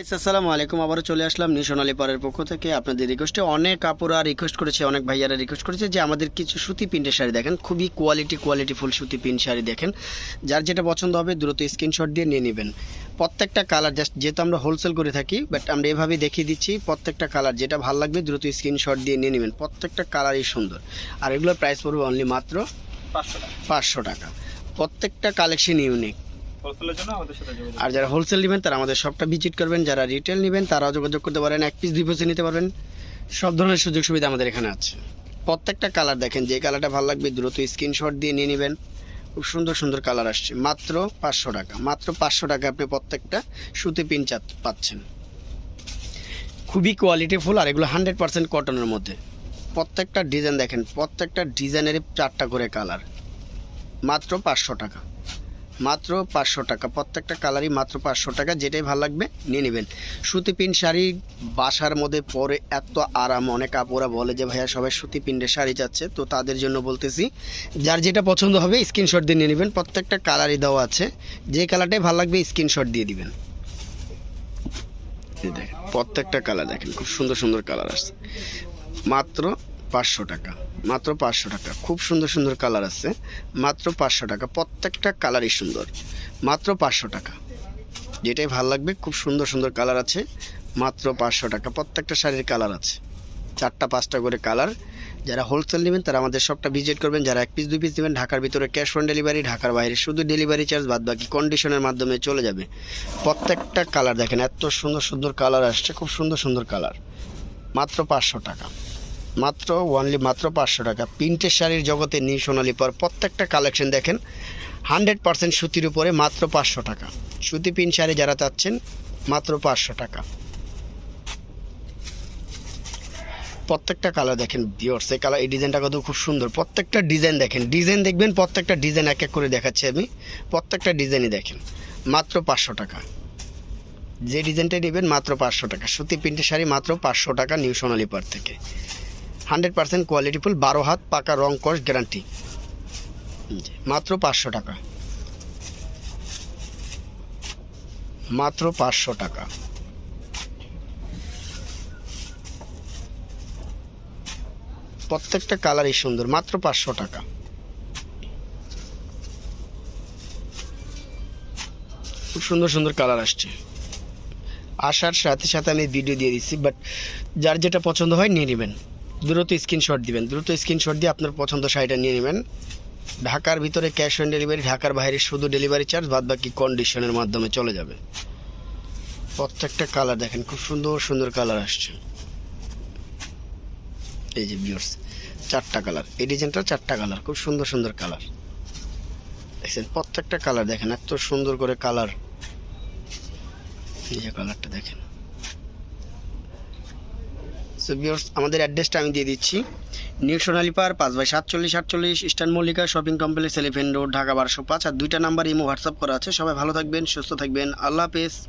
আসসালামু আলাইকুম। আবারও চলে আসলাম নিউ সোনালী পাড়ের পক্ষ থেকে। আপনাদের রিকোয়েস্টে অনেক কাপড়া রিকোয়েস্ট করেছে অনেক ভাইয়ারা রিকোয়েস্ট করেছে যে আমাদের কিছু সুতি প্রিন্টের শাড়ি দেখেন। খুবই কোয়ালিটি কোয়ালিটি ফুল সুতি প্রিন্ট শাড়ি দেখেন। যার যেটা পছন্দ হবে দ্রুত স্ক্রিনশট দিয়ে নিয়ে নেবেন। প্রত্যেকটা কালার জাস্ট যেহেতু আমরা হোলসেল করে থাকি বাট আমরা এভাবেই দেখিয়ে দিচ্ছি প্রত্যেকটা কালার যেটা ভালো লাগবে দ্রুত স্ক্রিনশট দিয়ে নিয়ে নেবেন। প্রত্যেকটা কালারই সুন্দর। আর এগুলোর প্রাইস পড়বে অনলি মাত্র পাঁচশো টাকা। পাঁচশো টাকা। প্রত্যেকটা কালেকশন ইউনিক আর যারা হোলসেল নেবেন, তারা আমাদের শপটা ভিজিট করবেন। যারা রিটেল নেবেন, তারাও যোগাযোগ করতে পারেন। এক পিস দুই পিসে নিতে পারবেন। সব ধরনের সুযোগ সুবিধা আমাদের এখানে আছে। প্রত্যেকটা কালার দেখেন, যে কালারটা ভালো লাগবে, দ্রুত স্ক্রিনশট দিয়ে নিয়ে নেবেন। খুব সুন্দর সুন্দর কালার আসছে। মাত্র পাঁচশো টাকা। মাত্র পাঁচশো টাকা আপনি প্রত্যেকটা সুতি পিন পাচ্ছেন। খুবই কোয়ালিটি ফুল আর এগুলো হান্ড্রেড পার্সেন্ট কটনের মধ্যে। প্রত্যেকটা ডিজাইন দেখেন, প্রত্যেকটা ডিজাইনের চারটা করে কালার মাত্র পাঁচশো টাকা। মাত্র পাঁচশো টাকা। প্রত্যেকটা কালারই মাত্র পাঁচশো টাকা, যেটাই ভালো লাগবে নিয়ে নেবেন। সুতি পিন শাড়ি বাসার মধ্যে পরে এত আরাম, অনেক আপুরা বলে যে, ভাইয়া, সবাই সুতি পিন্ডের শাড়ি যাচ্ছে তো তাদের জন্য বলতেছি, যার যেটা পছন্দ হবে স্ক্রিনশট দিয়ে নিয়ে নেবেন। প্রত্যেকটা কালারই দেওয়া আছে। যে কালারটাই ভালো লাগবে স্ক্রিনশট দিয়ে দিবেন। প্রত্যেকটা কালার দেখেন, খুব সুন্দর সুন্দর কালার আসছে। মাত্র পাঁচশো টাকা। মাত্র পাঁচশো টাকা। খুব সুন্দর সুন্দর কালার আছে। মাত্র পাঁচশো টাকা। প্রত্যেকটা কালারই সুন্দর। মাত্র পাঁচশো টাকা। যেটাই ভালো লাগবে, খুব সুন্দর সুন্দর কালার আছে। মাত্র পাঁচশো টাকা। প্রত্যেকটা শাড়ির কালার আছে। চারটা, পাঁচটা করে কালার। যারা হোলসেল নেবেন, তারা আমাদের শপটা ভিজিট করবেন। যারা এক পিস দুই পিস নেবেন, ঢাকার ভিতরে ক্যাশ অন ডেলিভারি ঢাকার বাইরে শুধু ডেলিভারি চার্জ বাদ বাকি কন্ডিশনের মাধ্যমে চলে যাবে। প্রত্যেকটা কালার দেখেন, এত সুন্দর সুন্দর কালার আসছে। খুব সুন্দর সুন্দর কালার। মাত্র পাঁচশো টাকা। মাত্র ওয়ানলি মাত্র পাঁচশো টাকা। প্রিন্টের শাড়ির জগতে নিউ সোনালি পর প্রত্যেকটা কালেকশন দেখেন হান্ড্রেড পার্সেন্ট সুতির উপরে মাত্র পাঁচশো টাকা। সুতি প্রিন্ট শাড়ি যারা চাচ্ছেন, মাত্র পাঁচশো টাকা। প্রত্যেকটা কালার দেখেন ভিওর্স এই কালার এই ডিজাইনটা কত খুব সুন্দর। প্রত্যেকটা ডিজাইন দেখেন ডিজাইন দেখবেন, প্রত্যেকটা ডিজাইন এক এক করে দেখাচ্ছি আমি। প্রত্যেকটা ডিজাইনই দেখেন, মাত্র পাঁচশো টাকা। যে ডিজাইনটা নেবেন, মাত্র পাঁচশো টাকা। সুতি প্রিন্টের শাড়ি মাত্র পাঁচশো টাকা নিউ সোনালি পার থেকে। হান্ড্রেড পার্সেন্ট কোয়ালিটিফুল বারো হাত, পাকা রং কস, গ্যারান্টি। মাত্র পাঁচশো টাকা। মাত্র পাঁচশো টাকা। প্রত্যেকটা কালারই সুন্দর, মাত্র পাঁচশো টাকা। খুব সুন্দর সুন্দর কালার আসছে। আসার সাথে সাথে আমি ভিডিও দিয়ে দিচ্ছি বাট যার যেটা পছন্দ হয় নিয়ে নেবেন। দ্রুত স্ক্রিনশট দিবেন। দ্রুত স্ক্রিনশট দিয়ে আপনার পছন্দ শাড়িটা নিয়ে নেবেন। ঢাকার ভিতরে ক্যাশ অন ডেলিভারি ঢাকার বাইরে শুধু ডেলিভারি চার্জ বাদ বাকি কন্ডিশনের মাধ্যমে চলে যাবে। প্রত্যেকটা কালার দেখেন, খুব সুন্দর সুন্দর কালার আসছে। এই যে বিয়ার্স চারটা কালার এই ডিজাইনটা চারটা কালার খুব সুন্দর সুন্দর কালার দেখছেন, প্রত্যেকটা কালার দেখেন, এত সুন্দর করে কালার এই যে কালারটা দেখেন। সো আমাদের অ্যাড্রেসটা আমি দিয়ে দিচ্ছি। নিউ সোনালী পার, পাঁচ বাই সাতচল্লিশ, আটচল্লিশ, eastern Mallika shopping complex, elephant road, Dhaka বারোশো পাঁচ। আর দুইটা নাম্বার ইমো হোয়াটসঅ্যাপ করা আছে। সবাই ভালো থাকবেন, সুস্থ থাকবেন। আল্লাহ হাফেজ।